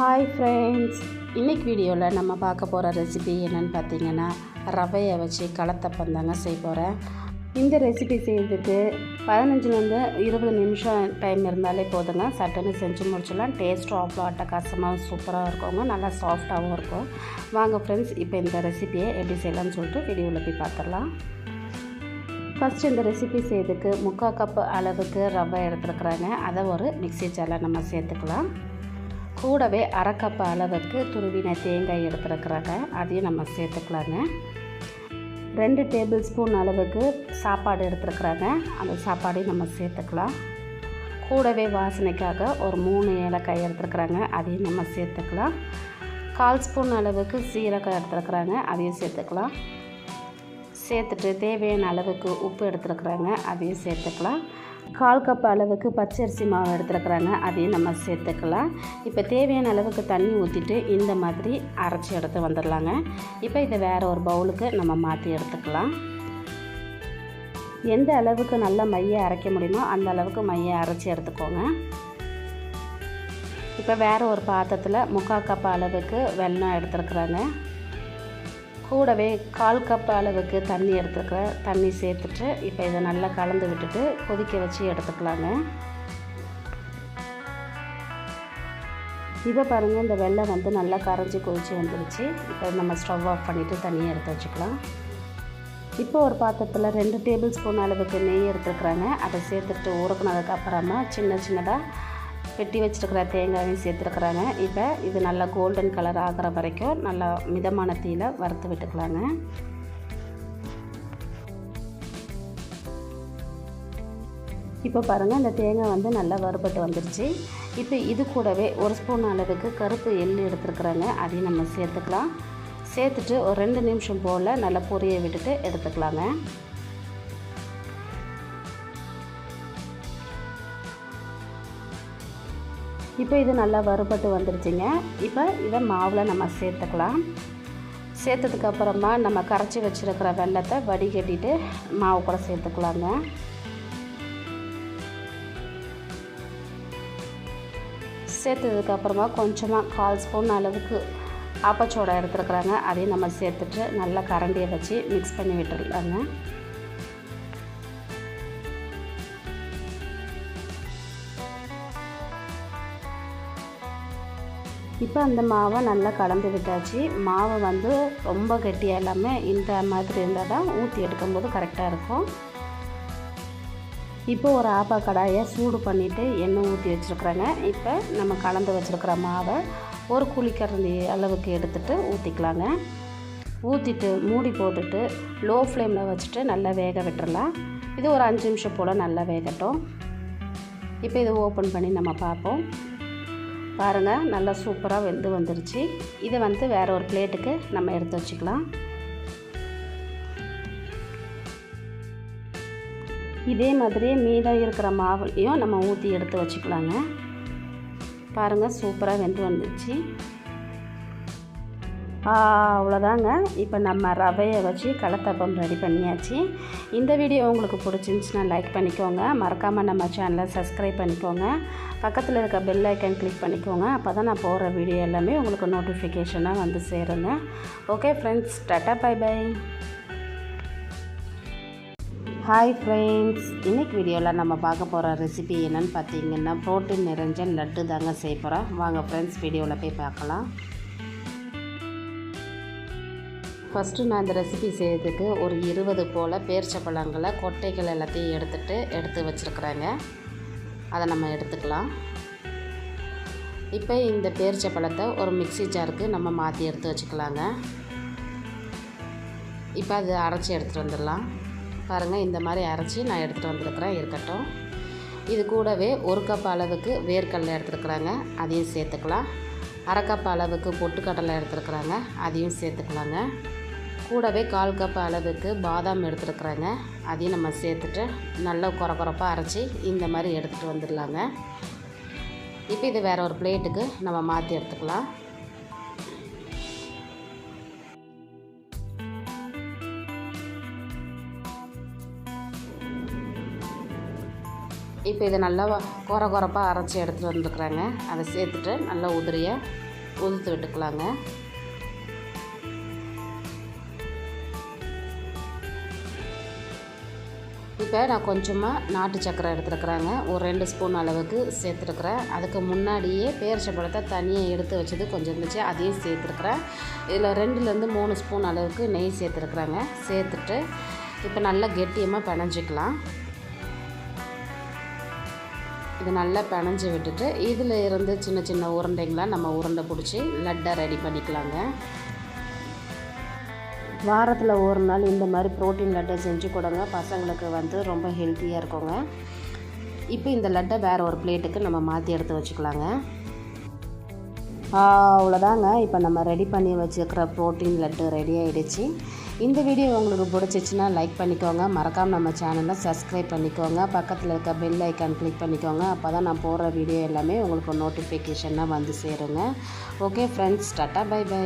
Hi friends இன்றைக்கி வீடியோவில் நம்ம பார்க்க போகிற ரெசிபி என்னென்னு பார்த்தீங்கன்னா ரவையை வச்சு களத்தப்பம் தாங்க செய்ய போகிறேன் இந்த ரெசிபி செய்யறதுக்கு பதினஞ்சுலேருந்து இருபது நிமிஷம் டைம் இருந்தாலே போதுங்க. சட்டுன்னு செஞ்சு முடிச்சிடலாம். டேஸ்ட்டும் அவ்வளோ அட்டகாசமாக சூப்பராக இருக்குங்க. நல்லா சாஃப்டாகவும் இருக்கும். வாங்க ஃப்ரெண்ட்ஸ் இப்போ இந்த ரெசிபியை எப்படி செய்யலாம்னு சொல்லிட்டு வீடியோவில் போய் பார்த்துடலாம். ஃபஸ்ட் இந்த ரெசிபி செய்யறதுக்கு முக்கால் கப்பு அளவுக்கு ரவை எடுத்துருக்குறாங்க. அதை ஒரு மிக்சி ஜாரில் நம்ம சேர்த்துக்கலாம். கூடவே அரை அளவுக்கு துருவின தேங்காய் எடுத்துருக்குறாங்க அதையும் நம்ம சேர்த்துக்கலாங்க. ரெண்டு டேபிள் ஸ்பூன் அளவுக்கு சாப்பாடு எடுத்துருக்குறாங்க அந்த சாப்பாடையும் நம்ம சேர்த்துக்கலாம். கூடவே வாசனைக்காக ஒரு மூணு ஏலக்காய் எடுத்துருக்குறாங்க அதையும் நம்ம சேர்த்துக்கலாம். கால் ஸ்பூன் அளவுக்கு சீரகம் எடுத்துருக்குறாங்க அதையும் சேர்த்துக்கலாம். சேர்த்துட்டு தேவையான அளவுக்கு உப்பு எடுத்துருக்குறாங்க அதையும் சேர்த்துக்கலாம். கால் கப் அளவுக்கு பச்சரிசி மாவு எடுத்துருக்குறாங்க. அதையும் நம்ம சேர்த்துக்கலாம். இப்போ தேவையான அளவுக்கு தண்ணி ஊற்றிட்டு இந்த மாதிரி அரைச்சி எடுத்து வந்துடலாங்க. இப்போ இதை வேறு ஒரு பவுலுக்கு நம்ம மாற்றி எடுத்துக்கலாம். எந்த அளவுக்கு நல்ல மையை அரைக்க முடியுமோ அந்த அளவுக்கு மையை அரைச்சி எடுத்துக்கோங்க. இப்போ வேறு ஒரு பாத்திரத்தில் முக்கால் கப் அளவுக்கு வெல்லம் எடுத்துருக்குறாங்க. கூடவே கால் கப் அளவுக்கு தண்ணி எடுத்துக்கிறேன் தண்ணி சேர்த்துட்டு இப்போ இதை நல்லா கலந்து விட்டுட்டு கொதிக்க வச்சு எடுத்துக்கலாங்க. இப்போ பாருங்கள் இந்த வெள்ளம் வந்து நல்லா கரைஞ்சி கொதிச்சு வந்துருச்சு. இப்போ நம்ம ஸ்டவ் ஆஃப் பண்ணிவிட்டு தண்ணியை எடுத்து வச்சுக்கலாம். இப்போ ஒரு பாத்திரத்தில் ரெண்டு டேபிள் ஸ்பூன் அளவுக்கு நெய் எடுத்துருக்குறாங்க. அதை சேர்த்துட்டு ஊறுக்குனதுக்கு அப்புறமா சின்ன சின்னதாக வெட்டி வச்சுருக்கிற தேங்காயும் சேர்த்துருக்குறாங்க. இப்போ இது நல்லா கோல்டன் கலர் ஆகிற வரைக்கும் நல்லா மிதமான தீயில் வறுத்து விட்டுக்கலாங்க. இப்போ பாருங்கள் இந்த தேங்காய் வந்து நல்லா வறுபட்டு வந்துருச்சு. இப்போ இது கூடவே ஒரு ஸ்பூன் அளவுக்கு கருப்பு எள் எடுத்துருக்குறாங்க. அதையும் நம்ம சேர்த்துக்கலாம். சேர்த்துட்டு ஒரு ரெண்டு நிமிஷம் போல் நல்லா பொரிய விட்டுட்டு எடுத்துக்கலாங்க. இப்போ இது நல்லா வறுபட்டு வந்துருச்சுங்க. இப்போ இதை மாவில் நம்ம சேர்த்துக்கலாம். சேர்த்ததுக்கப்புறமா நம்ம கரைச்சி வச்சுருக்கிற வெள்ளத்தை வடிகட்டிட்டு மாவு கூட சேர்த்துக்கலாங்க. சேர்த்ததுக்கப்புறமா கொஞ்சமாக கால் ஸ்பூன் அளவுக்கு ஆப்பச்சோடா எடுத்துருக்குறாங்க. அதையும் நம்ம சேர்த்துட்டு நல்லா கரண்டியை வச்சு மிக்ஸ் பண்ணி விட்டுருக்காங்க இப்போ அந்த மாவை நல்லா கலந்து விட்டாச்சு. மாவை வந்து ரொம்ப கெட்டியாக இல்லாமல் இந்த மாதிரி இருந்தால் தான் ஊற்றி எடுக்கும்போது கரெக்டாக இருக்கும். இப்போ ஒரு ஆப்பா கடாயை சூடு பண்ணிவிட்டு எண்ணெய் ஊற்றி வச்சுருக்குறேங்க. இப்போ நம்ம கலந்து வச்சுருக்கிற மாவை ஒரு குளிக்கரண்டி அளவுக்கு எடுத்துகிட்டு ஊற்றிக்கலாங்க ஊற்றிட்டு மூடி போட்டுட்டு லோ ஃப்ளேமில் வச்சுட்டு நல்லா வேக விட்டுறலாம். இது ஒரு அஞ்சு நிமிஷம் போல் நல்லா வேகட்டும். இப்போ இதை ஓப்பன் பண்ணி நம்ம பார்ப்போம். பாருங்கள் நல்லா சூப்பராக வெந்து வந்துருச்சு. இதை வந்து வேறு ஒரு பிளேட்டுக்கு நம்ம எடுத்து வச்சுக்கலாம். இதே மாதிரியே மீதம் இருக்கிற மாவுலையும் நம்ம ஊற்றி எடுத்து வச்சுக்கலாங்க. பாருங்கள் சூப்பராக வெந்து வந்துருச்சு. அவ்வளோதாங்க. இப்போ நம்ம ரவையை வச்சு கலத்தப்பம் ரெடி பண்ணியாச்சு. இந்த வீடியோ உங்களுக்கு பிடிச்சிருந்துச்சுன்னா லைக் பண்ணிக்கோங்க. மறக்காமல் நம்ம சேனலை சப்ஸ்கிரைப் பண்ணிக்கோங்க. பக்கத்தில் இருக்க பெல் ஐக்கன் கிளிக் பண்ணிக்கோங்க. அப்போ தான் நான் போகிற வீடியோ எல்லாமே உங்களுக்கு நோட்டிஃபிகேஷனாக வந்து சேருங்க. Okay friends tata bye bye hi friends இன்றைக்கி வீடியோவில் நம்ம பார்க்க போகிற ரெசிபி என்னென்னு பார்த்தீங்கன்னா ப்ரோட்டீன் நிறைஞ்ச லட்டு தாங்க செய்ய போகிறோம் வாங்க ஃப்ரெண்ட்ஸ் வீடியோவில் போய் பார்க்கலாம். ஃபஸ்ட்டு நான் இந்த ரெசிபி செய்யறதுக்கு ஒரு இருபது போல் பேரிச்சப்பழங்களை கொட்டைகள் எல்லாத்தையும் எடுத்துகிட்டு எடுத்து வச்சுருக்குறேங்க. அதை நம்ம எடுத்துக்கலாம். இப்போ இந்த பேரிச்சப்பழத்தை ஒரு மிக்சி ஜாருக்கு நம்ம மாற்றி எடுத்து வச்சுக்கலாங்க. இப்போ அது அரைச்சி எடுத்துகிட்டு வந்துடலாம். பாருங்கள் இந்த மாதிரி அரைச்சி நான் எடுத்துகிட்டு வந்துருக்குறேன் இருக்கட்டும். இது கூடவே ஒரு கப் அளவுக்கு வேர்க்கடலை எடுத்துருக்குறாங்க அதையும் சேர்த்துக்கலாம். அரைக்கப் அளவுக்கு பொட்டுக்கடலை எடுத்துருக்குறாங்க அதையும் சேர்த்துக்கலாங்க. கூடவே கால் கப் அளவுக்கு பாதாம் எடுத்துருக்குறாங்க. அதையும் நம்ம சேர்த்துட்டு நல்லா குறை குறைப்பாக அரைச்சி இந்த மாதிரி எடுத்துகிட்டு வந்துடலாங்க. இப்போ இது வேறு ஒரு பிளேட்டுக்கு நம்ம மாற்றி எடுத்துக்கலாம். இப்போ இதை நல்லா குறை குறைப்பாக அரைச்சி எடுத்துகிட்டு வந்துருக்குறாங்க. அதை சேர்த்துட்டு நல்லா உதிரியாக உதுத்து விட்டுக்கலாங்க. இப்போ நான் கொஞ்சமாக நாட்டு சக்கரை எடுத்துருக்குறேங்க. ஒரு ரெண்டு ஸ்பூன் அளவுக்கு சேர்த்துருக்குறேன். அதுக்கு முன்னாடியே பேரிச்சம்பழத்தை தனியாக எடுத்து வச்சது கொஞ்சம் இருந்துச்சு அதையும் சேர்த்துருக்குறேன். இதில் ரெண்டுலேருந்து மூணு ஸ்பூன் அளவுக்கு நெய் சேர்த்துருக்குறேங்க. சேர்த்துட்டு இப்போ நல்லா கெட்டியமாக பிணைஞ்சிக்கலாம். இது நல்லா பிணைஞ்சி விட்டுட்டு இதில் இருந்து சின்ன சின்ன உருண்டைங்களாம் நம்ம உருண்டை பிடிச்சி லட்டாக ரெடி பண்ணிக்கலாங்க. வாரத்தில் ஒரு நாள் இந்த மாதிரி ப்ரோட்டீன் லட்டை செஞ்சு கொடுங்க. பசங்களுக்கு வந்து ரொம்ப ஹெல்த்தியாக இருக்குங்க. இப்போ இந்த லட்டை வேறு ஒரு பிளேட்டுக்கு நம்ம மாற்றி எடுத்து வச்சுக்கலாங்க. அவ்வளோதாங்க. இப்போ நம்ம ரெடி பண்ணி வச்சுருக்கிற ப்ரோட்டீன் லட்டு ரெடி ஆகிடுச்சு இந்த வீடியோ உங்களுக்கு பிடிச்சிச்சின்னா லைக் பண்ணிக்கோங்க. மறக்காமல் நம்ம சேனலை சப்ஸ்கிரைப் பண்ணிக்கோங்க. பக்கத்தில் இருக்க பெல் ஐக்கான் கிளிக் பண்ணிக்கோங்க. அப்போ தான் நான் போடுற வீடியோ எல்லாமே உங்களுக்கு நோட்டிஃபிகேஷனாக வந்து சேருங்க. Okay friends tata bye bye